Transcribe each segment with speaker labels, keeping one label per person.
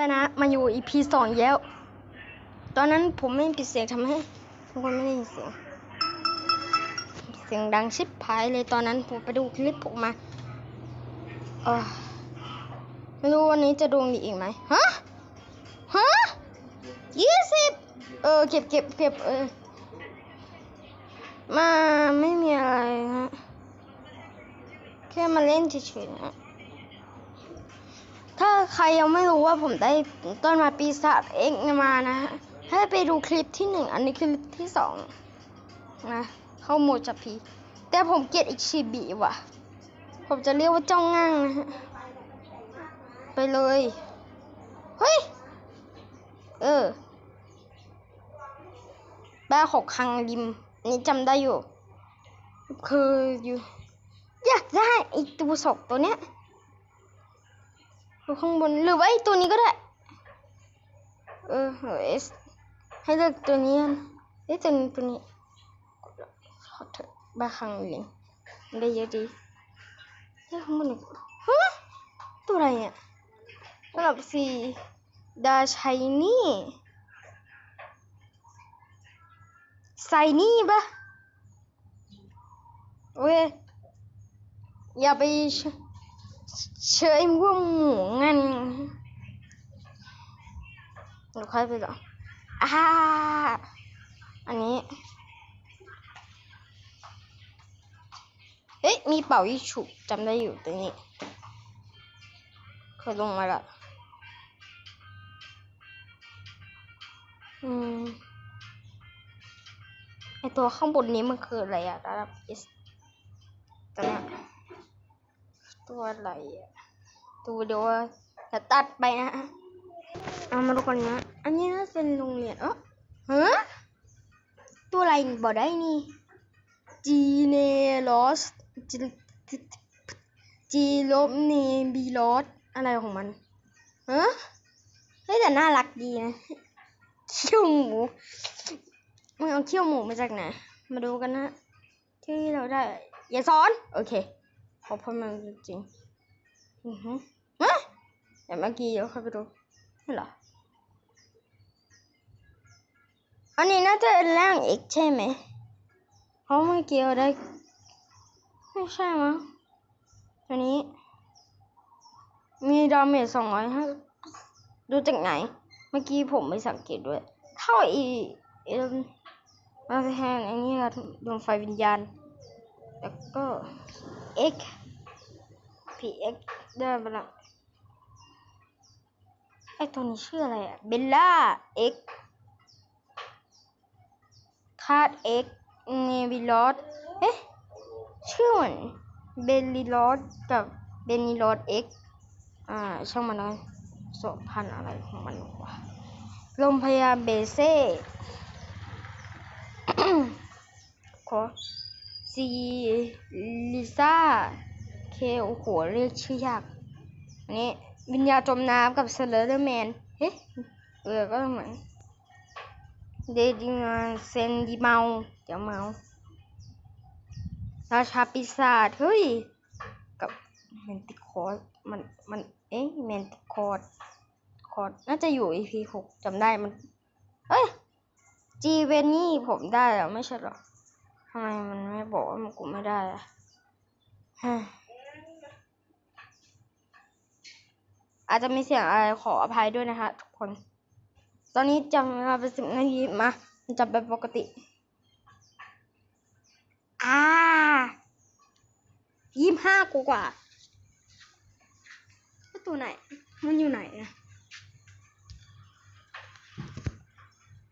Speaker 1: ไปนะ มาอยู่ EP สองแล้ว ตอนนั้นผมไม่ปิดเสียงทำให้ทุกคนไม่ได้ยินเสียง เสียงดังชิบหายเลยตอนนั้นผมไปดูคลิปผมมาเออไม่รู้วันนี้จะดวงดีอีกไหมฮะ ฮะยี่สิบเออเก็บเก็บเก็บเออ มาไม่มีอะไรฮะ แค่มาเล่นเฉยๆนะ ใครยังไม่รู้ว่าผมได้ต้นมาปีศาจเอ็กมานะฮะให้ไปดูคลิปที่หนึ่งอันนี้คลิปที่สองนะเข้าโหมดจับผีแต่ผมเกลียดอีกชีบีว่ะ ผมจะเรียกว่าเจ้าง่างนะฮะไปเลย เฮ้ย เออบ้าหกคังริมนนี้จำได้อยู่ คืออยู่ อยากได้ไอ้ตัวศกตัวเนี้ย ดูข้างบนหรือว่าไอ้ตัวนี้ก็ได้ เออเอสให้เลือกตัวนี้กันเอ้ยตัวนี้ตัวนี้ขอเถอะบ้าคังลิงได้เยอะดีเฮ้ยข้างบนอีกฮะตัวอะไรเนี่ยระดับสี่ดาชัยนี่ไซนี่ปะเว้ยอย่าไป เชเชยพวกหมูงันหรือค่อยไปหรออ่าอันนี้เอ๊ะมีเป่ายิฉุจำได้อยู่ตรงนี้เคยลงมาละอืมไอตัวข้างบนนี้มันคืออะไรอะระดับ S ตัวเนี้ ตัวอะไรอะดูเดี๋ยวว่าจะตัดไปนะเอามาดูกันนะ อันนี้น่าจะเป็นโรงเรียนเออฮะตัวอะไรบอกได้นี่จีเนลอสจีจีลบเนบีลอสอะไรของมันฮะเฮ้ยแต่น่ารักดีนะเขี้ยวหมูมันเอาเขี้ยวหมูมาจากไหนมาดูกันนะที่เราได้อย่าซ้อน โอเค เพราะเพราะมันจริงอือฮึฮะเดี๋ยวเมื่อกี้เดี๋ยวค่อยไปดูนี่เหรออันนี้น่าจะเป็นร่างเอกใช่ไหมเพราะเมื่อกี้เราได้ ไม่ใช่มั้งตัวนี้ มีดาเมจสองร้อยห้าดูจากไหน เมื่อกี้ผมไม่สังเกตด้วย เท่าอีเอ็มมาแทนไอ้นี่ละดวงไฟวิญญาณ แล้วก็ X PX ได้ไปละไอตัวนี้ชื่ออะไรอะเบลล่า X ธาตุ X เนวิลอสเอ๊ะ ชื่อเหมือนเบลลิลอสกับเบนิลอส X อ่า ช่างมันเลยสองพันอะไรของมันวะโรงพยาบาลเบเซ่ขอซีลิซ่า เคโอ้โหเรียกชื่อยากอันนี้วิญญาณจมน้ำกับเซเลอร์แมนเฮ้เออก็เหมือนเดดิงานเซนดิเมาเดี๋ยวเมาราชาปีศาจเฮ้ยกับเมนติคอร์มันมันเอ๊ะเมนติคอร์คอร์น่าจะอยู่ EP หกจำได้มันเอ้ยจีเวนี่ผมได้แล้วไม่ใช่หรอทำไมมันไม่บอกว่ามันกูไม่ได้อะฮะ อาจจะมีเสียงอะไรขออภัยด้วยนะคะทุกคน ตอนนี้จำเวลาเป็นสิบนาทีมามันจับแบบปกติ อ่ายี่ห้ากว่าแล้วตัวไหน มันอยู่ไหนอะ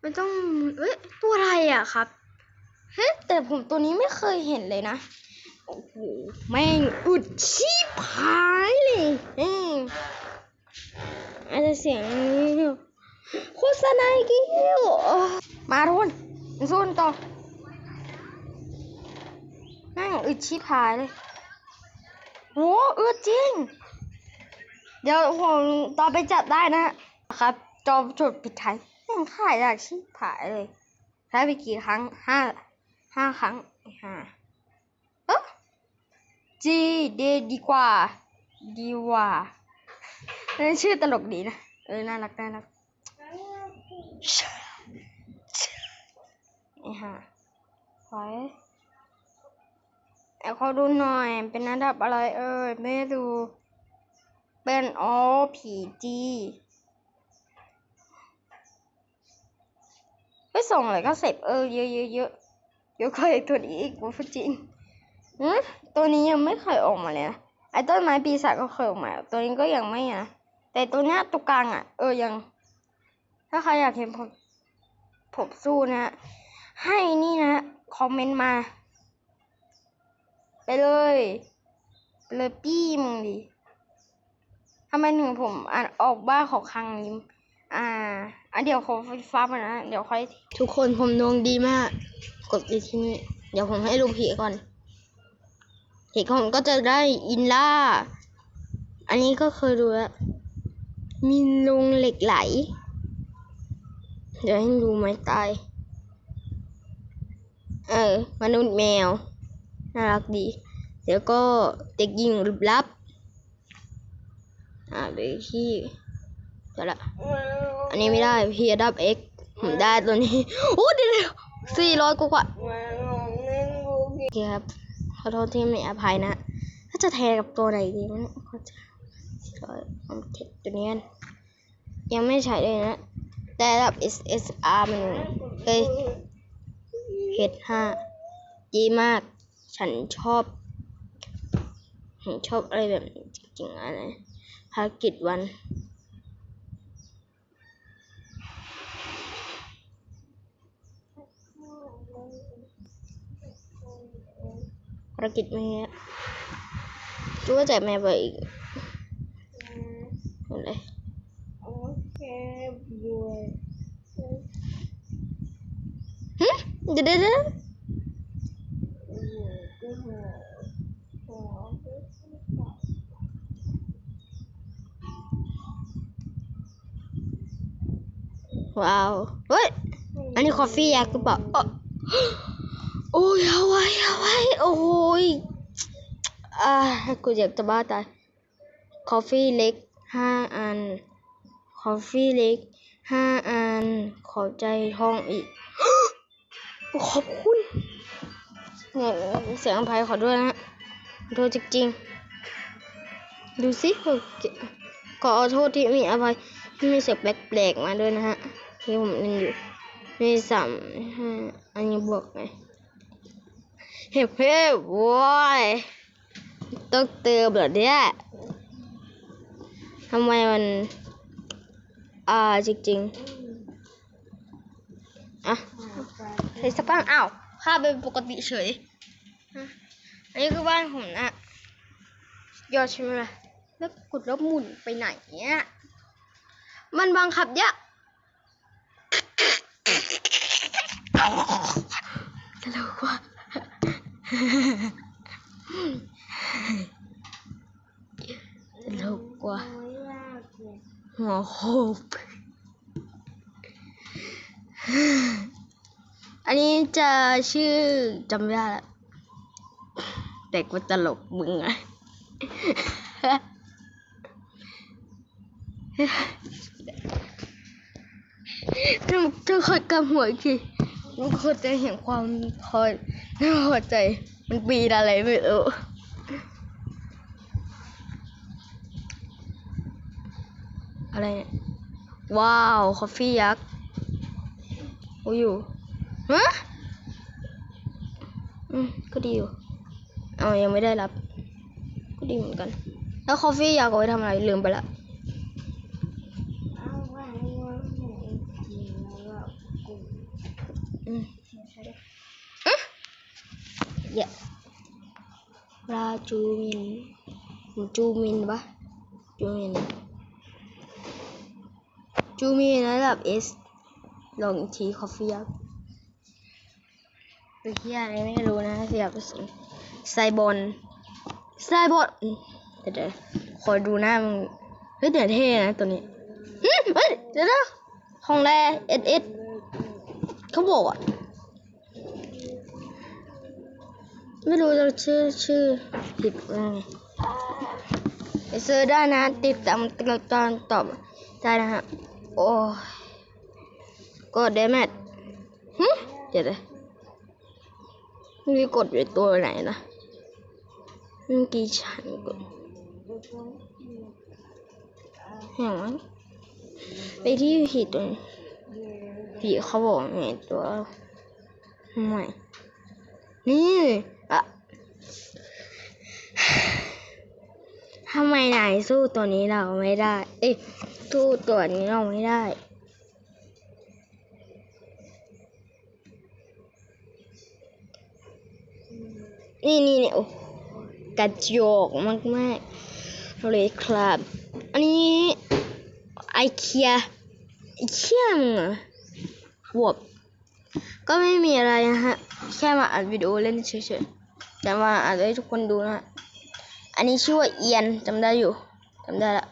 Speaker 1: มันต้องเอ้ยตัวอะไรอะครับเฮ้ยแต่ผมตัวนี้ไม่เคยเห็นเลยนะ โอ้โห แม่งอุดชีพหายเลยแม่ง อาจจะเสียงโฆษณาอีกแล้วมาทุนสู้กันต่อแม่งอึดชีพหายเลยโหอึดจริง เดี๋ยวผมต่อไปจัดได้นะครับ จอมจดปิดท้ายแม่งขายอยากชีพหายเลยใช้ไปกี่ครั้งห้าห้าครั้งห้าเออจีเดดีกว่า ดีกว่า นั่ชื่อตลกดีนะ เออ น่ารักน่ารักไอ้ห่าไว้แอบเขาดูหน่อย เป็นระดับอะไรเอ่ยไม่ดู เป็นอ๋อผีจีไม่ส่งเลยก็เสร็จเออเยอะเยอะเยอะเดี๋ยวเคยตัวนี้อีกว่าพูดจริงตัวนี้ยังไม่เคยออกมาเลยนะไอ้ต้นไม้ปีศาจก็เคยออกมา ตัวนี้ก็ยังไม่นะ แต่ตัวเนี้ยตัวกลางอะ เออยัง ถ้าใครอยากเห็นผมผมสู้นะ ให้นี่นะ คอมเมนต์มา ไปเลยไปเลยปี้มึงดิทำไมถึงผมอ่านออกบ้าของครั้งนี้อ่าอะเดี๋ยวขอไฟฟ้ามานะ เดี๋ยวค่อย ทุกคนผมดวงดีมาก กดไปที่นี่ เดี๋ยวผมให้ดูผีก่อนผีผมก็จะได้อินล่า อันนี้ก็เคยดูแล้ว มีลุงเหล็กไหล เดี๋ยวให้ดูไม้ตาย เออ มนุษย์แมว น่ารักดี เดี๋ยวก็เด็กหญิงลึกลับ อ่าไปที่เดี๋ยวละ อันนี้ไม่ได้พีดับเอ็กผมได้ตัวนี้ โอ้เดี๋ยวสี่ร้อยกว่าโอเคครับ ขอโทษที่ไม่อภัยนะ ถ้าจะแทนกับตัวไหนดีวะเนี่ย ก็จะสี่ร้อยผมเทคตัวนี้ยังไม่ใช้เลยนะ แต่รับ SSR มันเอ้ยเฮดห้าดีมาก ฉันชอบ ฉันชอบอะไรแบบนี้จริงๆอะไรภารกิจวันภารกิจแม่รู้ว่าจะแม่ไปอีกหมดเลย
Speaker 2: โอเคบัว
Speaker 1: หึ เดี๋ยวเดี๋ยวว้าว เฮ้ย อันนี้คอฟฟี่ยักหรือเปล่าโอ้ยเอาไว้เอาไว้โอ้ยอ่ากูอยากจะบ้าตายคอฟฟี่เล็กห้าอัน คอฟฟี่เล็กห้าอัน ขอใจทองอีก ขอบคุณเสียงอภัยขอด้วยนะขอโทษจริงๆดูสิขอโทษที่มีอภัยที่มีเสียงแปลกๆมาด้วยนะฮะที่ผมเล่นอยู่มีสามห้าอันนี้บวกไงเฮ้ยเฮ้ยว้ายต้องเติมเหรอเนี่ยทำไมมัน อ่าจริงๆ อะ ใส่สปังอ้าวค่าเป็นปกติเฉยอันนี้คือบ้านผมนะยอดใช่ไหมล่ะแล้วกดแล้วหมุนไปไหนเนี่ยมันบังคับยะตลกว่ะตลกว่ะ
Speaker 2: ไม่ยา
Speaker 1: หัวโขบ อันนี้จะชื่อจำไม่ได้ละแต่กูตลกมึงอะถ้าถ้าคอยกำหัวอีกทีมันก็จะเห็นความคอน่าพอใจ มันปีอะไรไม่รู้อะไร ว้าว คอฟฟี่ยักษ์โอ้ยอยู่ ฮะอืมก็ดีอยู่เอายังไม่ได้รับ ก็ดีเหมือนกัน แล้วคอฟฟี่ยักษ์เอาไว้ทำอะไรลืมไปละ
Speaker 2: เอาไว้ว่าหนูกินแล้วแบบกู
Speaker 1: อืมอะเดี๋ยวราจูมินจูมินปะจูมินจูมินระดับ S ลองอีกทีคอฟฟี่ยักษ์ เป็นที่อะไรไม่รู้นะเสียบสนไซบอลไซบอลเดี๋ยวเดี๋ยวขอดูหน้ามึงเฮ้ยเดี๋ยวเท่นะตัวนี้เฮ้ยเดี๋ยวนะของแร S S เขาบอกอะไม่รู้จะชื่อชื่อผิดว่าไงไปซื้อได้นะ ติดตามตอนตอบแต่ได้นะฮะ โอ้กดเดแมทหึเดี๋ยวเลย ไม่กดอยู่ตัวไหนนะเมื่อกี้ฉันกดอย่างนั้นไปที่ผีตัวผีเขาบอกไงตัวใหม่นี่อะทำไมนายสู้ตัวนี้เราไม่ได้ เอ้ยสู้ตัวนี้เราไม่ได้ นี่นี่เนี่ยโอ้กระจอกมากมากเลยครับ อันนี้ไอเคียไอเคียงหรอวบก็ไม่มีอะไรนะฮะ แค่มาอัดวิดีโอเล่นเฉยๆแต่มาอัดให้ทุกคนดูนะฮะ อันนี้ชื่อว่าเอียนจำได้อยู่จำได้ละ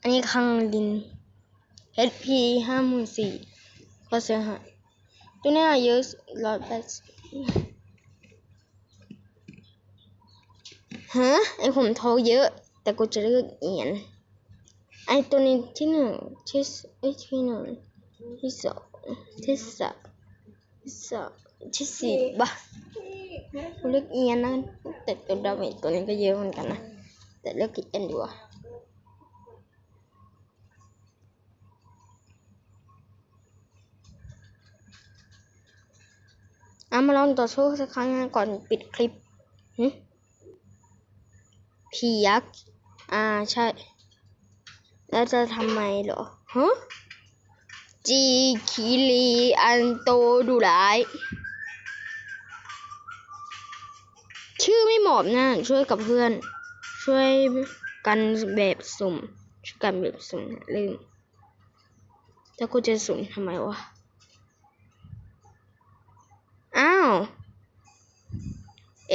Speaker 1: อันนี้คังลิน HP ห้าหมื่นสี่ก็เสียหายตัวนี้ยเยอะร้อยแปดสิบฮะไอผมโทรเยอะ แต่กูจะเลือกเอียน ไอตัวนี้ที่หนึ่งที่สเอ้ยที่หนึ่งที่สองที่สามที่สามที่สี่บ้ากูเลือกเอียนนะแต่ตัวดาเมจตัวนี้ก็เยอะเหมือนกันนะแต่เลือกเอียนดีกว่า อะมาลองต่อสู้สักครั้งก่อนปิดคลิปหึผียักษ์ อ่าใช่ แล้วจะทำไมเหรอ ฮะ จีคิลีอันโตดูร้าย ชื่อไม่เหมาะนะ ช่วยกับเพื่อน ช่วยกันแบบสุ่ม ช่วยกันแบบสุ่มลืม แล้วกูจะสุ่มทำไมวะ อ้าว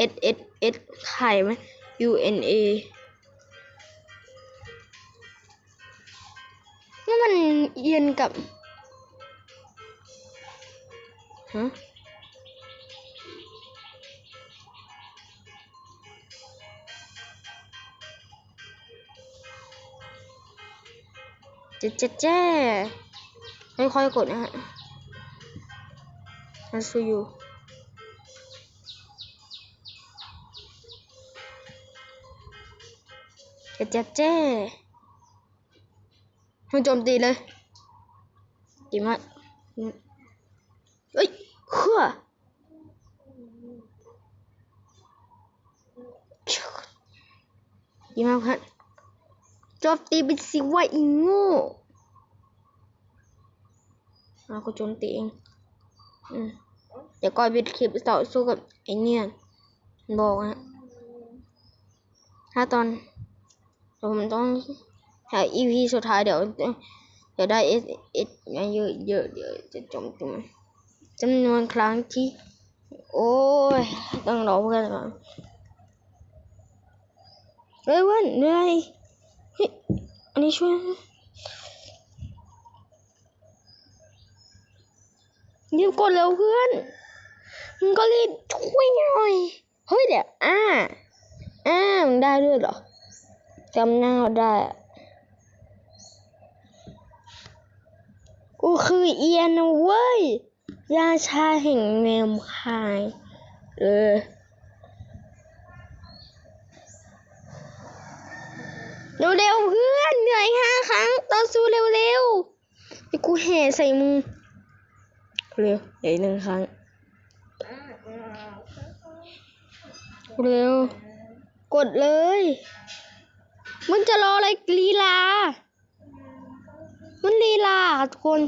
Speaker 1: S S S ไข่ไหม U N A นี่มันเอียนกับฮะเจ๊เจ๊เจ๊ค่อยๆกดนะฮะฮันซู เจ๊เจ๊เจ๊มันโจมตีเลยดีมากอืมเอ้ยเฮ้อดีมากครับโจมตีไปสิว่าอีโง่เราก็โจมตีเองอืมเดี๋ยวก่อนปิดคลิปต่อสู้กับไอเนี่ยบอกนะถ้าตอนเดี๋ยว ผมต้องหา EP สุดท้ายเดี๋ยวเดี๋ยวได้เอสเอสเยอะเยอะเดี๋ยวจะจมจมจำนวนครั้งที่ โอ้ย ต้องรอเพื่อนก่อนเฮ้ยเวันเหนื่อยเฮ้ยอันนี้ช่วยรีบกดเร็วเพื่อนมึงก็รีบช่วยหน่อย เฮ้ยเดี๋ยวอ่าอ้ามันได้ด้วยเหรอ จำหน้าได้กูคือเอียนเว้ยราชาแห่งแมวคาย เออเร็วๆเพื่อนเหนื่อยห้าครั้งต่อสู้เร็วๆเดี๋ยวกูแห่ใส่มึงเร็วเดี๋ยวอีกหนึ่งครั้ง เร็ว กดเลย มันจะรออะไรลีลา มันลีลาค่ะทุกคน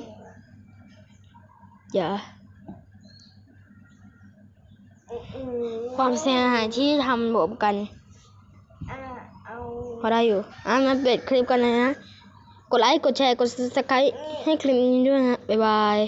Speaker 1: อย่า ความเสียหายที่ทำรวมกัน
Speaker 2: อ่าเอา
Speaker 1: พอได้อยู่ อะมาเปิดคลิปกันเลยนะกดไลค์ กดแชร์ กด subscribe ให้คลิปนี้ด้วยนะบ๊ายบาย